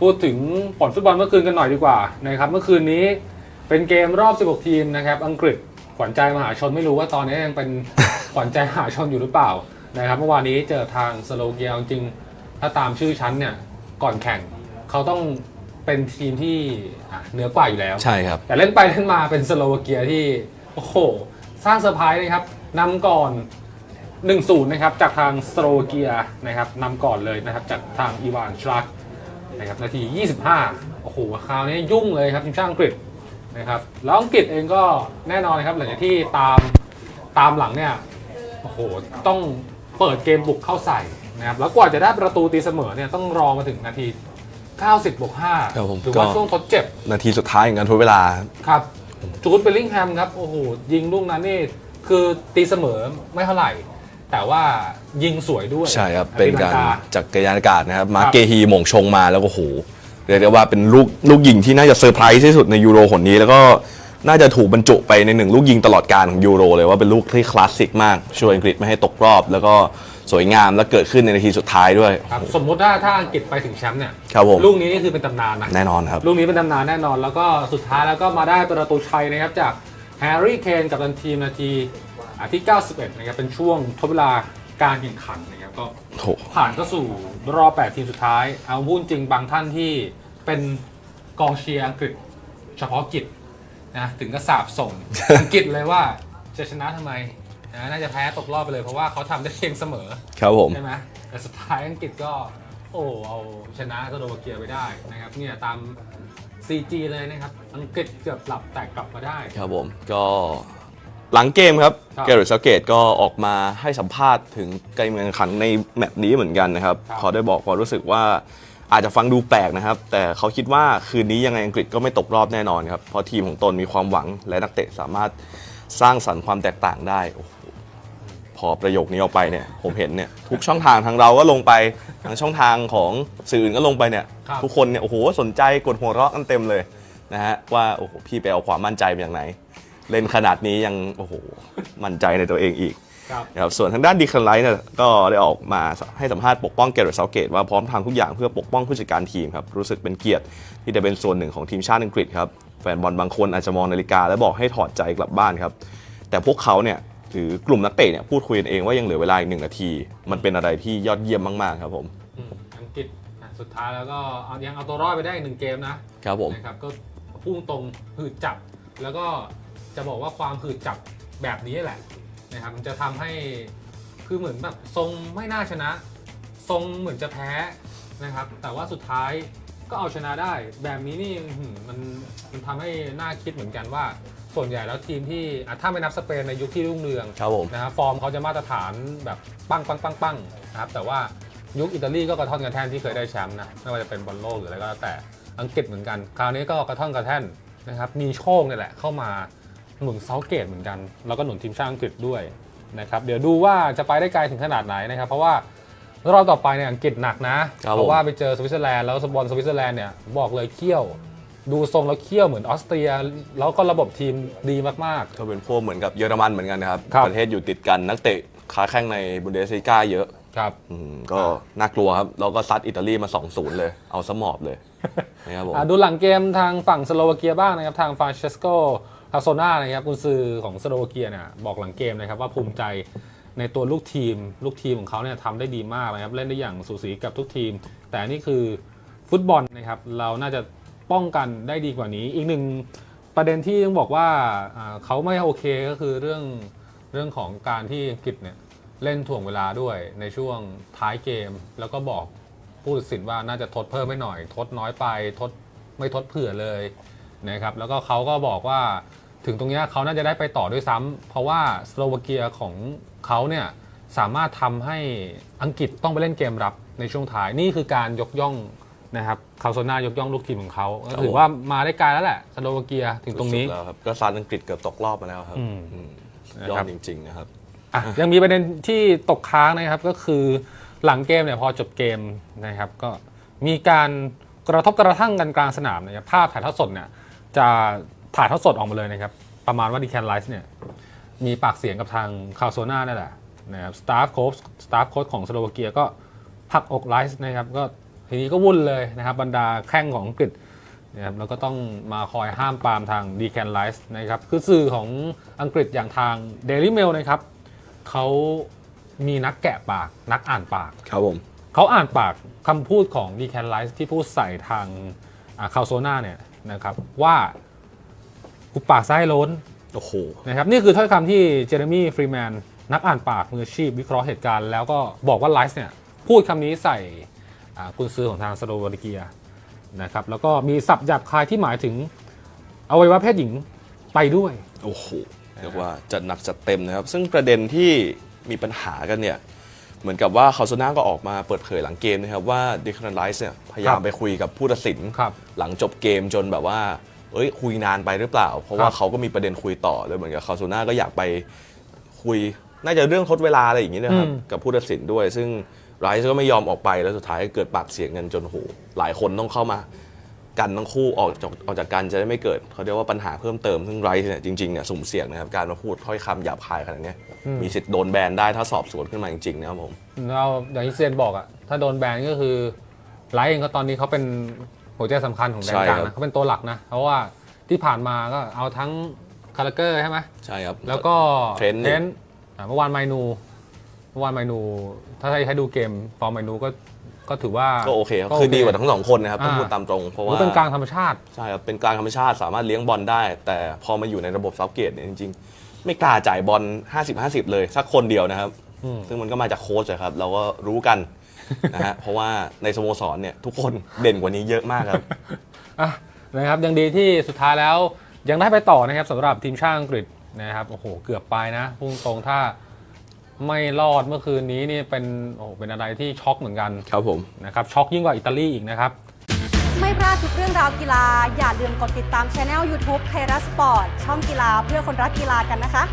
พูดถึงผลฟุตบอลเมื่อคืนกันหน่อยดีกว่านะครับเมื่อคืนนี้เป็นเกมรอบ 16 ทีมนะครับ อังกฤษขวัญใจมหาชนไม่รู้ว่าตอนนี้ยังเป็นขวัญใจมหาชนอยู่หรือเปล่านะครับเมื่อวานนี้เจอทางสโลเกียจริงๆถ้าตามชื่อชั้นเนี่ยก่อนแข่งเขาต้องเป็นทีมที่อะเหนือกว่าอยู่แล้ว ใช่ครับ แต่เล่นไปเล่นมาเป็นสโลวาเกียที่โอ้โหสร้างเซอร์ไพรส์นะครับนำก่อน 1-0 นะครับ จากทางสโลวาเกียนะครับนำก่อนเลยนะครับ จากทางอีวานชลัก นะครับนาที 25 โอ้โหคราวนี้ยุ่งเลยครับทีมชาติอังกฤษนะครับแล้วอังกฤษเองก็แน่นอนนะครับหลังจากที่ตามตามหลังเนี่ยโอ้โหต้องเปิดเกมบุกเข้าใส่นะครับแล้วกว่าจะได้ประตูตีเสมอเนี่ยต้องรอมาถึงนาที 90บวกครับผม5หรือว่าก็ ช่วงทดเจ็บนาทีสุดท้ายของการทดเวลา ครับจูดเบลลิงแฮมครับโอ้โหยิงลูกนั้นนี่คือตีเสมอไม่เท่าไหร่ แต่ว่ายิงสวยด้วยใช่ครับ เป็นการตีลังจากกรยานอากาศนะครับ มาครับเกฮีหม่งชงมาแล้วก็โหเรียกได้ว่าเป็นลูกลูกยิงที่น่าจะเซอร์ไพรส์ที่สุดในยูโรหนนี้ แล้วก็น่าจะถูกบรรจุไปในหนึ่งลูกยิงตลอดการของยูโรเลยว่าเป็นลูกที่คลาสสิกมากช่วยอังกฤษไม่ให้ตกรอบ แล้วก็สวยงามและเกิดขึ้นในนาทีสุดท้ายด้วยครับสมมุติว่าถ้าอังกฤษไปถึงแชมป์เนี่ยครับผมลูกนี้นี่คือเป็นตำนานนะแน่นอนครับลูกนี้เป็นตำนานแน่นอน แล้วก็สุดท้ายแล้วก็มาได้ประตูชัยนะครับจากแฮร์รี่เคนกับทันทีมนาที อ่าที่ 91 นะครับเป็นช่วงทดเวลาการแข่งขันนะครับก็โถผ่านเข้าสู่รอบ 8 ทีมสุดท้าย เอาพูดจริงบางท่านที่เป็นกองเชียร์อังกฤษเฉพาะกิจนะถึงก็สาบส่ง อังกฤษเลยว่าจะชนะทำไมนะน่าจะแพ้ตกรอบไปเลยเพราะว่าเขาทำได้เพียงเสมอ ครับผม ใช่ไหมแต่สุดท้ายอังกฤษก็ โอ้เอาชนะสโลวาเกียไปได้นะครับเนี่ยตาม CG เลยนะครับ อังกฤษเกือบหลับแต่กลับมาได้ ครับผม ก็ หลังเกมครับครับแกเรตเซาเกตก็ออกมาให้สัมภาษณ์ถึงการแข่งขันในแมตช์นี้เหมือนกันนะครับครับเขาได้บอกความรู้สึกว่าอาจจะฟังดูแปลกนะครับ แต่เขาคิดว่าคืนนี้ยังไงอังกฤษก็ไม่ตกรอบแน่นอนครับ เพราะทีมของตนมีความหวังและนักเตะสามารถสร้างสรรค์ความแตกต่างได้โอ้โหพอประโยคนี้ออกไปเนี่ยผมเห็นเนี่ยทุกช่องทางทางเราก็ลงไปทางช่องทางของสื่ออื่นก็ลงไปเนี่ยครับ ทุกคนเนี่ยโอ้โหสนใจกดหัวเราะกันเต็มเลยนะฮะว่าโอ้โหพี่ไปเอาความมั่นใจมาจากไหน เล่นขนาดนี้ยังโอ้โหมั่นใจในตัวเองอีกครับนะครับส่วนทางด้านดีคันไลท์เนี่ยก็ได้ออกมาให้สัมภาษณ์ปกป้องเกเรตเซาเกตว่าพร้อมทำทุกอย่างเพื่อปกป้องผู้จัดการทีมครับรู้สึกเป็นเกียรติที่ได้เป็นส่วนหนึ่งของทีมชาติอังกฤษครับแฟนบอลบางคนอาจจะมองนาฬิกาและบอกให้ถอดใจกลับบ้านครับแต่พวกเขาเนี่ยหรือกลุ่มนักเตะเนี่ยพูดคุยกันเองว่ายังเหลือเวลาอีกหนึ่งนาที มันเป็นอะไรที่ยอดเยี่ยมมากๆครับผมอืมอังกฤษอะสุดท้ายแล้วก็เอายังเอาตัวรอดไปได้อีกหนึ่งเกมนะครับผมนะครับก็พุ่งตรงหืดจับแล้วก็ จะบอกว่าความหืดจับแบบนี้แหละนะครับมันจะทำให้คือเหมือนแบบทรงไม่น่าชนะ ทรงเหมือนจะแพ้นะครับ แต่ว่าสุดท้ายก็เอาชนะได้ แบบนี้นี่อื้อหือมันมันทำให้น่าคิดเหมือนกันว่า ส่วนใหญ่แล้วทีมที่อะถ้าไม่นับสเปนในยุคที่รุ่งเรืองครับผมนะครับฟอร์มเขาจะมาตรฐานแบบปั้งปั้งปั้งปั้งนะครับแต่ว่ายุคอิตาลีก็กระท่อนกระแท่นที่เคยได้แชมป์นะไม่ว่าจะเป็นบอลโลกหรืออะไรก็แล้วแต่อังกฤษเหมือนกัน คราวนี้ก็กระท่อนกระแท่นนะครับมีโชคนี่แหละเข้ามา หนุนเซาเกตเหมือนกัน แล้วก็หนุนทีมชาติอังกฤษด้วยนะครับเดี๋ยวดูว่าจะไปได้ไกลถึงขนาดไหนนะครับ เพราะว่ารอบต่อไปเนี่ยอังกฤษหนักนะครับเพราะว่าไปเจอสวิตเซอร์แลนด์แล้วสบอลสวิตเซอร์แลนด์เนี่ยบอกเลยเขี้ยว ดูทรงแล้วเขี้ยวเหมือนออสเตรีย แล้วก็ระบบทีมดีมากก็เป็นพวกเหมือนกับเยอรมันเหมือนกันนะครับครับประเทศอยู่ติดกันนักเตะค้าแข่งในบุนเดสลิก้าเยอะๆครับอืมก็น่ากลัวครับเราก็ซัดอิตาลีมา 2-0 เลย เอาสมอบเลยนะครับผมอะดูหลังเกมทางฝั่งสโลวาเกียบ้างนะครับ ทางฟรานเชสโก ทาโซนานะครับกุนซือของสโลวาเกียเนี่ยบอกหลังเกมนะครับว่าภูมิใจในตัวลูกทีม ลูกทีมของเขาเนี่ยทำได้ดีมากนะครับเล่นได้อย่างสูสีกับทุกทีม แต่นี่คือฟุตบอลนะครับเราน่าจะป้องกันได้ดีกว่านี้ อีกหนึ่งประเด็นที่ต้องบอกว่าเขาไม่โอเคก็คือเรื่องเรื่องของการที่กฤษเนี่ยเล่นถ่วงเวลาด้วยในช่วงท้ายเกม แล้วก็บอกผู้ตัดสินว่าน่าจะทดเพิ่มไม่หน่อย ทดน้อยไปทดไม่ทดเผื่อเลยนะครับแล้วก็เขาก็บอกว่า ถึงตรงเนี้ยเขาน่าจะได้ไปต่อด้วยซ้ำเพราะว่าสโลวาเกียของเขาเนี่ยสามารถทำให้อังกฤษต้องไปเล่นเกมรับในช่วงท้ายนี่คือการยกย่องนะครับคาโซนายกย่องลูกทีมของเขาก็ถือว่ามาได้ไกลแล้วแหละสโลวาเกียถึงตรงนี้ สุดๆแล้วครับก็ซัดอังกฤษเกือบตกรอบมาแล้วครับอืมอืมนะครับยอดจริงๆนะครับ อะยังมีประเด็นที่ตกค้างนะครับก็คือหลังเกมเนี่ยพอจบเกมนะครับก็มีการกระทบกระทั่งกันกลางสนามนะครับภาพถ่ายทอดสดเนี่ยจะ ถ่ายทอดสดออกมาเลยนะครับ ประมาณว่าดีแคนไลท์เนี่ย มีปากเสียงกับทางคาโซนานั่นแหละนะครับสตาฟโค้ชสตาฟโค้ชของสโลวาเกียก็ผลักอกไลท์นะครับ ก็ทีนี้ก็วุ่นเลยนะครับ บรรดาแข้งของอังกฤษนะครับแล้วก็ต้องมาคอยห้ามปรามทางดีแคนไลส์นะครับ คือสื่อของอังกฤษอย่างทาง Daily Mail นะครับเขามีนักแกะปากนักอ่านปาก ครับผมเขาอ่านปากคำพูดของดีแคนไลส์ที่พูดใส่ทางคาโซนาเนี่ยนะครับว่า กูปากซ้ายโล้นโอ้โหนะครับนี่คือถ้อยคำที่เจเรมี่ฟรีแมนนักอ่านปากมืออาชีพวิเคราะห์เหตุการณ์ แล้วก็บอกว่าไลฟ์เนี่ยพูดคำนี้ใส่อ่ากุนซือของทางสโลวาเกียนะครับแล้วก็มีศัพท์หยาบคายที่หมายถึงอวัยวะเพศหญิงไปด้วย โอ้โหเรียกว่าจัดหนักจัดเต็มนะครับ ซึ่งประเด็นที่มีปัญหากันเนี่ยเหมือนกับว่าคาโซนาก็ออกมาเปิดเผยหลังเกมนะครับว่าดิค a นไลส์เนี่ยพยายามไปคุยกับผู้ตัดสินครับหลังจบเกมจนแบบว่า เอ้ยคุยนานไปหรือเปล่า เพราะว่าครับเขาก็มีประเด็นคุยต่อเลยเหมือนกับคาโซนาก็อยากไปคุยน่าจะเรื่องทดเวลาอะไรอย่างนี้นะครับอืมกับผู้ตัดสินด้วย ซึ่งไรส์ก็ไม่ยอมออกไปแล้วสุดท้ายก็เกิดปากเสียงกันจนโหหลายคนต้องเข้ามากันทั้งคู่ออกจากออกจากกันจะได้ไม่เกิดเขาเรียกว่าปัญหาเพิ่มเติมซึ่งไรส์เนี่ยจริงๆเนี่ยสุ่มเสี่ยงนะครับการมาพูดถ้อยคำหยาบคายขนาดเนี้ยมีสิทธิ์โดนแบนได้ถ้าสอบสวนขึ้นมาจริงๆนะครับผมเราอย่างที่เซนบอกอะถ้าโดนแบนก็คือไลฟ์เองก็ตอนนี้เขาเป็น หัวใจสำคัญของแดนกลางใช่ครันะบ เขาเป็นตัวหลักนะ เพราะว่าที่ผ่านมาก็เอาทั้งคาราเกอร์ใช่ไหมใช่ครับ แล้วก็เทรนต์เนี่ยนต์อ่าเมื่อวานไมนูเมื่อวานไมนู ถ้าให้ให้ดูเกมฟอร์มไมนูก็ก็ถือว่าก็โอเคครับก็คือดีกว่าทั้งสองคนนะครับต้องอ่าพูดตามตรง เพราะถือว่า ว่าเป็นกลางธรรมชาติ ใช่ครับ เป็นกลางธรรมชาติสามารถเลี้ยงบอลได้ แต่พอมาอยู่ในระบบซับเกตเนี่ยจริงๆ ไม่กล้าจ่ายบอล 50-50 เลย สักคนเดียวนะครับอืมซึ่งมันก็มาจากโค้ชอะครับ เราก็รู้กัน นะฮะ เพราะว่าในสโมสรเนี่ยทุกคนเด่นกว่านี้เยอะมากครับ อะนะครับยังดีที่สุดท้ายแล้วยังได้ไปต่อนะครับสำหรับทีมชาติอังกฤษนะครับโอ้โหเกือบไปนะพุ่งตรงถ้าไม่รอดเมื่อคืนนี้นี่เป็นโอ้โหเป็นอะไรที่ช็อกเหมือนกันครับผม นะครับช็อกยิ่งกว่าอิตาลีอีกนะครับ ไม่พลาดทุกเรื่องราวกีฬา อย่าลืมกดติดตามช anel YouTube ไทยรัฐสปอร์ตช่องกีฬาเพื่อคนรักกีฬากันนะคะ